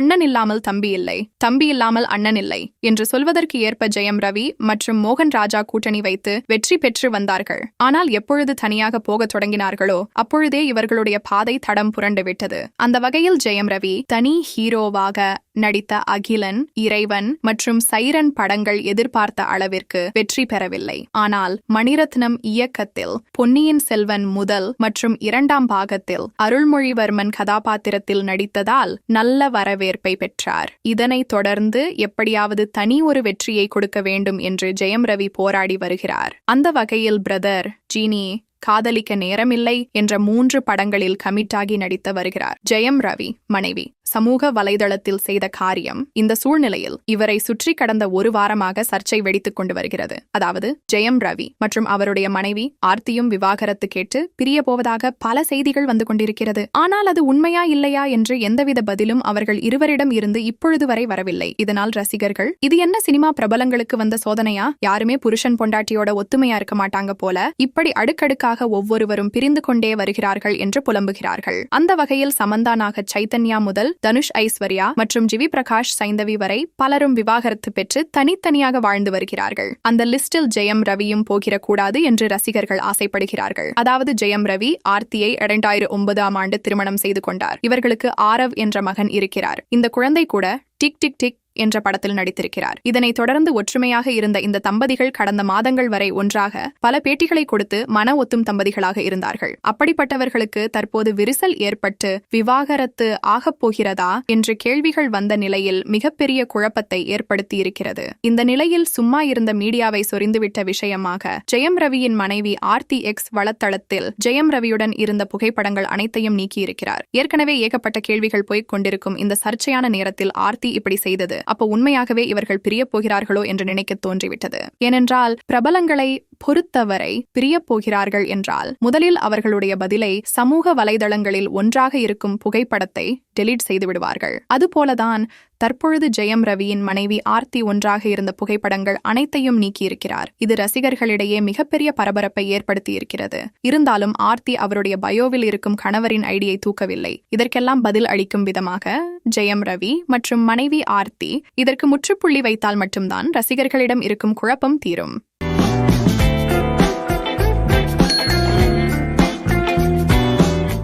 அண்ணன் இல்லாமல் தம்பி இல்லை தம்பி இல்லாமல் அண்ணன் இல்லை என்று சொல்வதற்கு ஏற்ப ஜெயம் ரவி மற்றும் மோகன் ராஜா கூட்டணி வைத்து வெற்றி பெற்று வந்தார்கள். ஆனால் எப்பொழுது தனியாக போகத் தொடங்கினார்களோ அப்பொழுதே இவர்களுடைய பாதை தடம் புரண்டு விட்டது. அந்த வகையில் ஜெயம் ரவி தனி ஹீரோவாக நடித்த அகிலன் இறைவன் மற்றும் சைரன் படங்கள் எதிர்பார்த்த அளவிற்கு வெற்றி பெறவில்லை. ஆனால் மணிரத்னம் இயக்கத்தில் பொன்னியின் செல்வன் முதல் மற்றும் இரண்டாம் பாகத்தில் அருள்மொழிவர்மன் கதாபாத்திரத்தில் நடித்ததால் நல்ல வரவேற்பை பெற்றார். இதனைத் தொடர்ந்து எப்படியாவது தனி ஒரு வெற்றியை கொடுக்க வேண்டும் என்று ஜெயம் ரவி போராடி வருகிறார். அந்த வகையில் பிரதர் ஜீனி காதலிக்க நேரமில்லை என்ற மூன்று படங்களில் கமிட்டாகி நடித்து வருகிறார். ஜெயம் ரவி மனைவி. சமூக வலைதளத்தில் செய்த காரியம் இந்த சூழ்நிலையில் இவரை சுற்றி கடந்த ஒரு வாரமாக சர்ச்சை வெடித்துக் கொண்டு வருகிறது. அதாவது ஜெயம் ரவி மற்றும் அவருடைய மனைவி ஆர்த்தியும் விவாகரத்து கேட்டு பிரிய போவதாக பல செய்திகள் வந்து கொண்டிருக்கிறது. ஆனால் அது உண்மையா இல்லையா என்று எந்தவித பதிலும் அவர்கள் இருவரிடம் இருந்து இப்பொழுது வரை வரவில்லை. இதனால் ரசிகர்கள் இது என்ன சினிமா பிரபலங்களுக்கு வந்த சோதனையா? யாருமே புருஷன் பொண்டாட்டியோட ஒத்துமையா இருக்க மாட்டாங்க போல இப்படி அடுக்கடுக்காக ஒவ்வொருவரும் பிரிந்து கொண்டே வருகிறார்கள் என்று புலம்புகிறார்கள். அந்த வகையில் சமந்தானாக சைத்தன்யா முதல் தனுஷ் ஐஸ்வர்யா மற்றும் ஜிவி பிரகாஷ் சைந்தவி வரை பலரும் விவாகரத்து பெற்று தனித்தனியாக வாழ்ந்து வருகிறார்கள். அந்த லிஸ்டில் ஜெயம் ரவியும் போகிற கூடாது என்று ரசிகர்கள் ஆசைப்படுகிறார்கள். அதாவது ஜெயம் ரவி ஆர்த்தியை இரண்டாயிரம் ஒன்பதாம் ஆண்டு திருமணம் செய்து கொண்டார். இவர்களுக்கு ஆரவ் என்ற மகன் இருக்கிறார். இந்த குழந்தை கூட டிக் டிக் டிக் என்ற படத்தில் நடித்திருக்கிறார். இதனைத் தொடர்ந்து ஒற்றுமையாக இருந்த இந்த தம்பதிகள் கடந்த மாதங்கள் வரை ஒன்றாக பல பேட்டிகளை கொடுத்து மன ஒத்தும் தம்பதிகளாக இருந்தார்கள். அப்படிப்பட்டவர்களுக்கு தற்போது விரிசல் ஏற்பட்டு விவாகரத்து ஆகப் போகிறதா என்று கேள்விகள் வந்த நிலையில் மிகப்பெரிய குழப்பத்தை ஏற்படுத்தி இருக்கிறது இந்த நிலையில் சும்மா இருந்த மீடியாவை சொரிந்துவிட்ட விஷயமாக ஜெயம் ரவியின் மனைவி ஆர்த்தி எக்ஸ் வளத்தளத்தில் ஜெயம் ரவியுடன் இருந்த புகைப்படங்கள் அனைத்தையும் நீக்கியிருக்கிறார். ஏற்கனவே ஏகப்பட்ட கேள்விகள் போய்க் கொண்டிருக்கும் இந்த சர்ச்சையான நேரத்தில் ஆர்த்தி இப்படி செய்தது. அப்போ உண்மையாகவே இவர்கள் பிரியப் போகிறார்களோ என்று நினைக்க தோன்றிவிட்டது. ஏனென்றால் பிரபலங்களை பொறுத்தவரை பிரியப் போகிறார்கள் என்றால் முதலில் அவர்களுடைய பதிலை சமூக வலைதளங்களில் ஒன்றாக இருக்கும் புகைப்படத்தை டெலீட் செய்து விடுவார்கள். அதுபோலதான் தற்பொழுது ஜெயம் ரவியின் மனைவி ஆர்த்தி ஒன்றாக இருந்த புகைப்படங்கள் அனைத்தையும் நீக்கியிருக்கிறார். இது ரசிகர்களிடையே மிகப்பெரிய பரபரப்பை ஏற்படுத்தி இருக்கிறது இருந்தாலும் ஆர்த்தி அவருடைய பயோவில் இருக்கும் கணவரின் ஐடியை தூக்கவில்லை. இதற்கெல்லாம் பதில் அளிக்கும் விதமாக ஜெயம் ரவி மற்றும் மனைவி ஆர்த்தி இதற்கு முற்றுப்புள்ளி வைத்தால் மட்டும்தான் ரசிகர்களிடம் இருக்கும் குழப்பம் தீரும்.